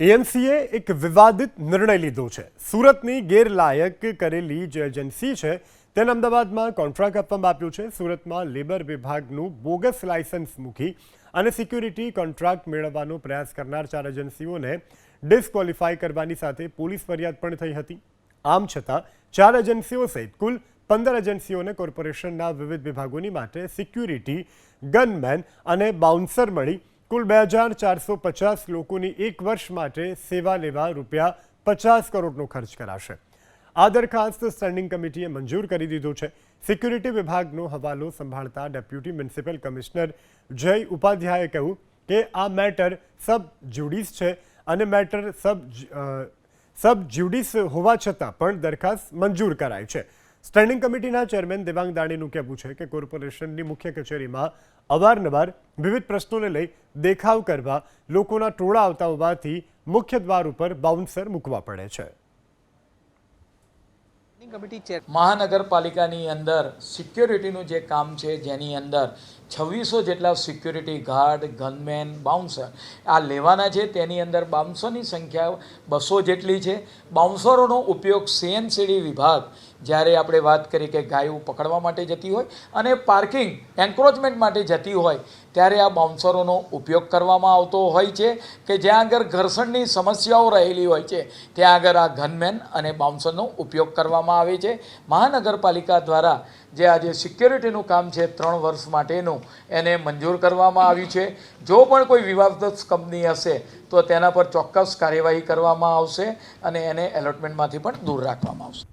એએમસીએ એક વિવાદિત નિર્ણય લીધો છે. સુરતની ગેરલાયક કરેલી જે એજન્સી છે, તેને અમદાવાદમાં કોન્ટ્રાક્ટ આપવામાં આપ્યું છે. સુરતમાં લેબર વિભાગનું બોગસ લાયસન્સ મૂકી અને સિક્યુરિટી કોન્ટ્રાક્ટ મેળવવાનો પ્રયાસ કરનાર ચાર એજન્સીઓને ડિસ્ક્વોલિફાય કરવાની સાથે પોલીસ ફરિયાદ પણ થઈ હતી. આમ છતાં, ચાર એજન્સીઓ સહિત કુલ પંદર એજન્સીઓને કોર્પોરેશનના વિવિધ વિભાગોની માટે સિક્યુરિટી, ગનમેન અને બાઉન્સર મળી કુલ બે હજાર ચારસો પચાસ લોકોની એક વર્ષ માટે સેવા લેવા રૂપિયા પચાસ કરોડનો ખર્ચ કરાશે. આ દરખાસ્ત સ્ટેન્ડિંગ કમિટીએ મંજૂર કરી દીધો છે. સિક્યુરિટી વિભાગનો હવાલો સંભાળતા ડેપ્યુટી મ્યુનિસિપલ કમિશનર જય ઉપાધ્યાયે કહ્યું કે આ મેટર સબ જ્યુડિસ છે અને મેટર સબ સબ જ્યુડિસ હોવા છતાં પણ દરખાસ્ત મંજૂર કરાઈ છે. સ્ટેન્ડિંગ કમિટીના ચેરમેન દેવાંગ દાણીનું કહેવું છે કે કોર્પોરેશનની મુખ્ય કચેરીમાં અવારનવાર વિવિધ પ્રશ્નોને લઈ દેખાવ કરવા લોકોના ટોળા આવતા હોવાથી મુખ્ય દ્વાર ઉપર બાઉન્સર મૂકવા પડે છે. મહાનગરપાલિકાની અંદર સિક્યોરિટીનું જે કામ છે, જેની અંદર છવ્વીસો જેટલા સિક્યોરિટી ગાર્ડ, ગનમેન, બાઉન્સર આ લેવાના છે. તેની અંદર બાઉન્સરની સંખ્યા બસો જેટલી છે. બાઉન્સરોનો ઉપયોગ સીએનસીડી વિભાગ જ્યારે આપણે વાત કરી કે ગાયો પકડવા માટે જતી હોય અને પાર્કિંગ એન્ક્રોચમેન્ટ માટે જતી હોય, ત્યારે આ બાઉન્સરોનો ઉપયોગ કરવામાં આવતો હોય છે કે જ્યાં આગળ ઘર્ષણની સમસ્યાઓ રહેલી હોય છે, ત્યાં આગળ આ ગનમેન અને બાઉન્સરનો ઉપયોગ કરવામાં આવે છે. મહાનગરપાલિકા દ્વારા જે આજે સિક્યોરિટીનું કામ છે ત્રણ વર્ષ માટેનું, એને મંજૂર કરવામાં આવ્યું છે. જો પણ કોઈ વિવાદસ્ત કંપની હશે, તો તેના પર ચોક્કસ કાર્યવાહી કરવામાં આવશે અને એને એલોટમેન્ટમાંથી પણ દૂર રાખવામાં આવશે.